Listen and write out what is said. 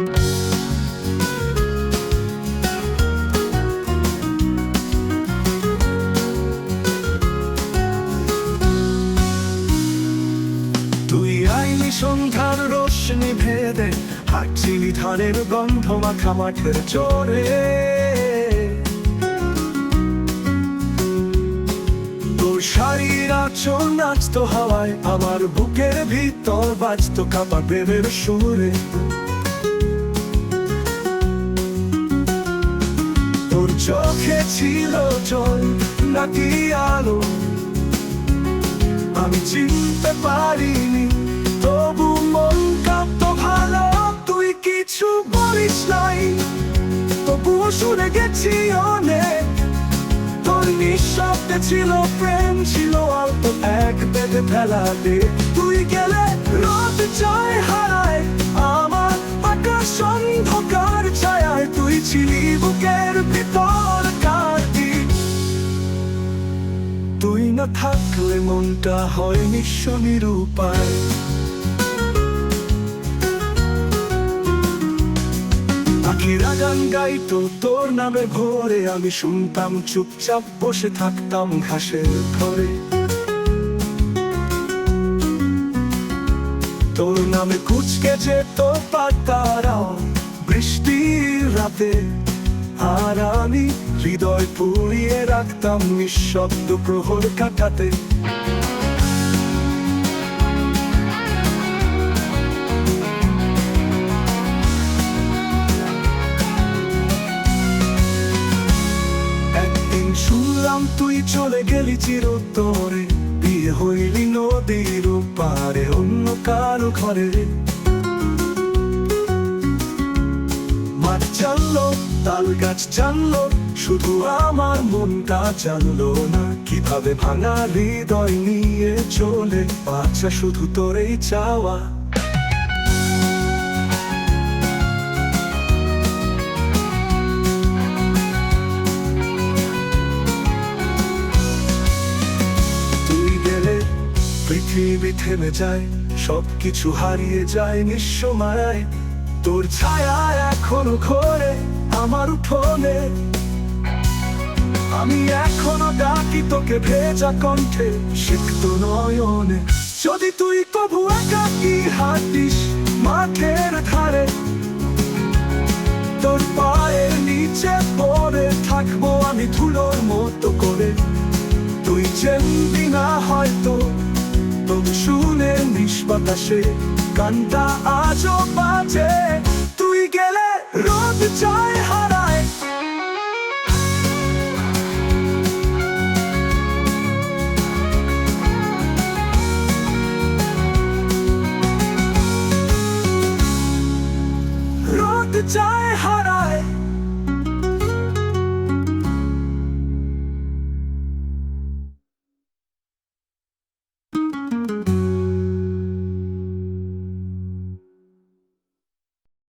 তুই আইনি সন্ধ্যার রোশনি ভেদে, হাঁটছিলি ধানের গন্ধ মাখা মাঠের চরে। তোর শাড়ির আচল নাচতো হাওয়ায়, আমার বুকের ভিতর বাজতো কাপা প্রেমের সুরে। চোখে ছিল জল, নাকি আলো? আমি চিনতে পারিনি, তবু মন কাঁপতো ভালো, তুই কিছু বলিস নাই। তবুও শুনে গেছি অনেক, তোর নিঃশব্দে ছিল প্রেম, ছিল অল্প এক বেঁধে ফেলাতে তুই গেলে রোদ জয় হারায় না থাকলে মনটা হয় নিঃস্ব নিরূপায়। গান গাইতো, তোর নামে আমি শুনতাম, চুপচাপ বসে থাকতাম ঘাসের ঘরে। তোর নামে কুচকে যেত পাতারাও বৃষ্টির রাতে। আর আমি হৃদয় পুড়িয়ে রাখতাম নিঃশব্দ প্রহর কাটাতে। শুনলাম তুই চলে গেলি চিরতরে, বিয়ে হইলি নদীর পারে অন্য কারও ঘরে। মাঠ জানলো তাল গাছ জানলো, শুধু আমার মনটা জানলো না। কীভাবে ভাঙা হৃদয় নিয়ে চলে, বাচ্চা শুধু তোরেই চাওয়া। পৃথিবী থেমে যায়, সবকিছু হারিয়ে যায় নিঃস্ব মায়ায়। তোর ছায়া এখনও ঘরে আমার উঠোনে আমি এখনও ডাকি তোকে ভেজা কণ্ঠে, সিক্ত নয়নে। যদি তুই কবু একাকি হাঁটিস মাঠের ধারে, তোর পায়ের নিচে পরে থাকব আমি ধুলোর মতো করে। তুই চেনবি না হয়তো তবু শুনে নিষ্বাতাসে কানটা আজও বাজে। তুই গেলে রোদ চায় হারায় রোদ চায় হারায়